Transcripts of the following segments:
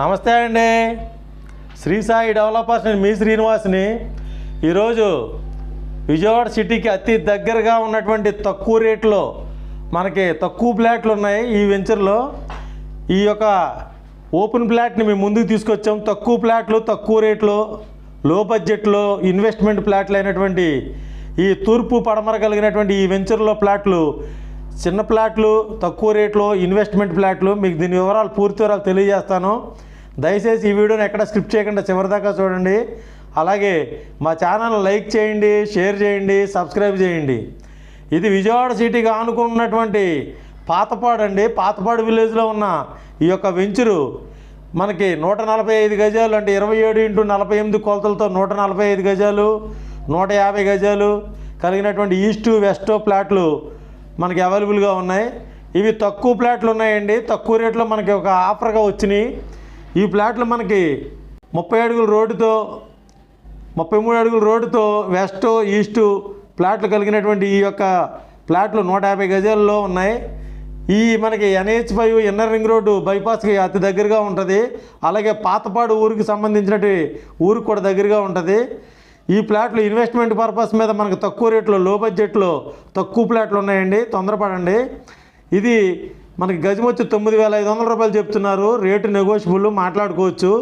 నమస్తే అండి. శ్రీ సాయి డెవలపర్స్ నేను మీ శ్రీనివాస్ని ఈరోజు విజయవాడ సిటీకి అతి దగ్గరగా ఉన్నటువంటి తక్కువ రేట్లో మనకి తక్కువ ప్లాట్లు ఉన్నాయి ఈ వెంచర్లో. ఈ యొక్క ఓపెన్ ప్లాట్ని మేము ముందుకు తీసుకొచ్చాం. తక్కువ ప్లాట్లు తక్కువ రేట్లో లో బడ్జెట్లో ఇన్వెస్ట్మెంట్ ప్లాట్లు అయినటువంటి ఈ తూర్పు పడమర కలిగినటువంటి ఈ వెంచర్లో ప్లాట్లు చిన్న ప్లాట్లు తక్కువ రేట్లో ఇన్వెస్ట్మెంట్ ప్లాట్లు మీకు దీని వివరాలు పూర్తి వివరాలు తెలియజేస్తాను. దయచేసి ఈ వీడియోని ఎక్కడ స్కిప్ చేయకుండా చివరిదాకా చూడండి. అలాగే మా ఛానల్ లైక్ చేయండి షేర్ చేయండి సబ్స్క్రైబ్ చేయండి. ఇది విజయవాడ సిటీకి ఆనుకున్నటువంటి పాతపాడు అండి పాతపాడు విలేజ్లో ఉన్న ఈ యొక్క వెంచరు మనకి నూట నలభై ఐదు గజాలు అంటే ఇరవై ఏడు ఇంటూ నలభై ఎనిమిది కొలతలతో నూట నలభై ఐదు గజాలు నూట యాభై గజాలు కలిగినటువంటి ఈస్ట్ వెస్ట్ ప్లాట్లు మనకి అవైలబుల్గా ఉన్నాయి. ఇవి తక్కువ ప్లాట్లు ఉన్నాయండి. తక్కువ రేట్లో మనకి ఒక ఆఫర్గా వచ్చినాయి. ఈ ప్లాట్లు మనకి ముప్పై అడుగుల రోడ్డుతో ముప్పై మూడు అడుగుల రోడ్డుతో వెస్ట్ ఈస్ట్ ప్లాట్లు కలిగినటువంటి ఈ యొక్క ప్లాట్లు నూట యాభై గజాల్లో ఉన్నాయి. ఈ మనకి NH five inner ring road బైపాస్కి అతి దగ్గరగా ఉంటుంది. అలాగే పాతపాడు ఊరికి సంబంధించినటువంటి ఊరికి కూడా దగ్గరగా ఉంటుంది. ఈ ప్లాట్లు ఇన్వెస్ట్మెంట్ పర్పస్ మీద మనకు తక్కువ రేట్లో లో బడ్జెట్లో తక్కువ ప్లాట్లు ఉన్నాయండి. తొందరపడండి. ఇది మనకి గజం వచ్చి తొమ్మిది వేల ఐదు వందల రూపాయలు చెప్తున్నారు. రేటు నెగోషియబుల్ మాట్లాడుకోవచ్చు.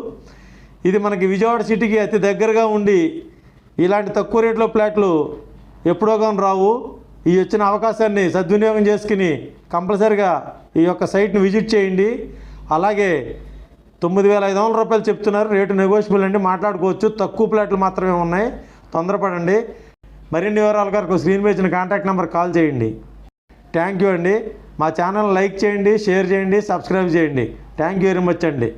ఇది మనకి విజయవాడ సిటీకి అతి దగ్గరగా ఉండి ఇలాంటి తక్కువ రేట్లో ప్లాట్లు ఎప్పుడో కానీ రావు. ఈ వచ్చిన అవకాశాన్ని సద్వినియోగం చేసుకుని కంపల్సరిగా ఈ యొక్క సైట్ని విజిట్ చేయండి. అలాగే తొమ్మిది వేల ఐదు వందల రూపాయలు చెప్తున్నారు. రేటు నెగోషియబుల్ అండి. మాట్లాడుకోవచ్చు. తక్కువ ప్లాట్లు మాత్రమే ఉన్నాయి. తొందరపడండి. మరిన్ని వివరాల కొరకు స్క్రీన్ మీద ఇచ్చిన కాంటాక్ట్ నెంబర్ కాల్ చేయండి. థ్యాంక్ యూ అండి. మా ఛానల్ లైక్ చేయండి షేర్ చేయండి సబ్స్క్రైబ్ చేయండి. థ్యాంక్ యూ వెరీ మచ్ అండి.